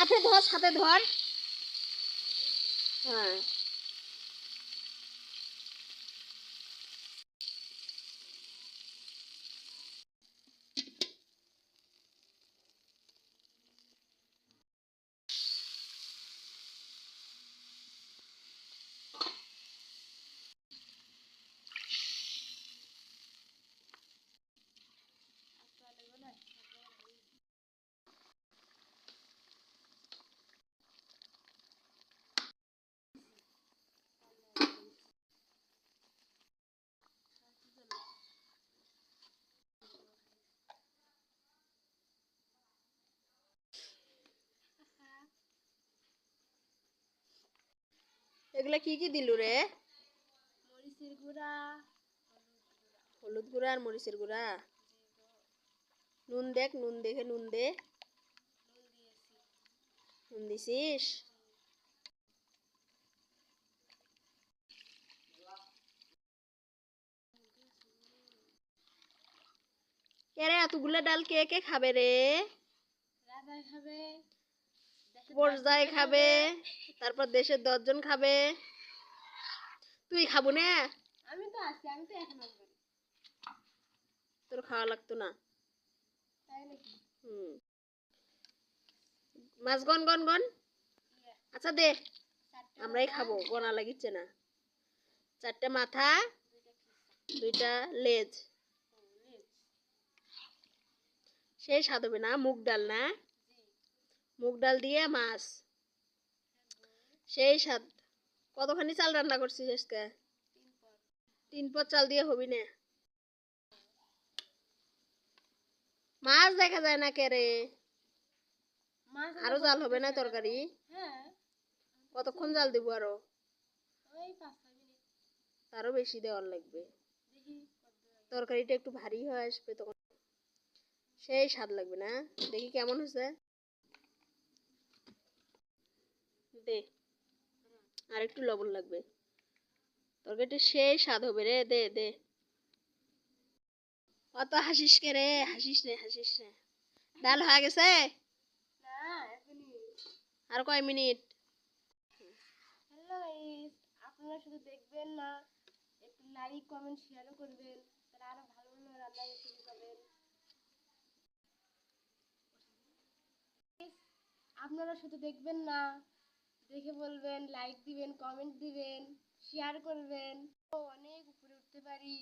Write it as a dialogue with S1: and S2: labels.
S1: হাতে ধর হাতে ধর। হ্যাঁ। এগুলা কি কি দিলু রে?
S2: মরিচের গুঁড়া।
S1: হলুদ গুঁড়া আর মরিচের গুঁড়া? নুন দেখ নুন দেখে নুন দে।
S2: নুন
S1: দিছিস? কে রে এতগুলো ডাল কে কে খাবে রে?
S2: রাজাই খাবে।
S1: পর্যায় খাবে তারপর দেশের দশজন খাবে। তুই খাব না?
S2: আমি তো আছি আমি তো এখন
S1: তোর খাওয়া লাগতো না। হুম। মাছ গন গন গন। আচ্ছা দে আমরাই খাব গোনা লাগিচ্ছে না। চারটে মাথা
S2: দুইটা
S1: লেজ। স্বাদ হবে না মুগ ডাল না? মুগ ডাল দিয়ে মাছ। সেই স্বাদ। কতখানি চাল রান্না করছিস আজকে?
S2: তিন পর
S1: চাল দিয়ে হবি না। মাছ দেখা যায় না কে রে? আরও জাল হবে না তরকারি?
S2: হ্যাঁ।
S1: কতক্ষণ জাল দিব
S2: আরও?
S1: তারও বেশি দেওয়ার লাগবে। তরকারিটা একটু ভারী হয়ে আসবে তখন। সেই স্বাদ লাগবে না। দেখি কেমন হয়েছে। দে। আর একটু লবণ লাগবে। তরকারিটা সেই স্বাদ হবে রে। দে দে। অত হাসিস কে রে? হাসিস রে হাসিস রে ডাল হয়ে গেছে?
S2: না
S1: আর কয় মিনিট?
S2: হ্যালো আপনারা শুধু দেখবেন না, একটু লাইক কমেন্ট শেয়ারও করবেন, তাহলে আরও ভালো ভালো রান্না রেসিপি পাবেন। আপনারা শুধু দেখবেন না দেখে বলবেন লাইক দিবেন কমেন্ট দিবেন শেয়ার করবেন। অনেক উপরে উঠতে পারি।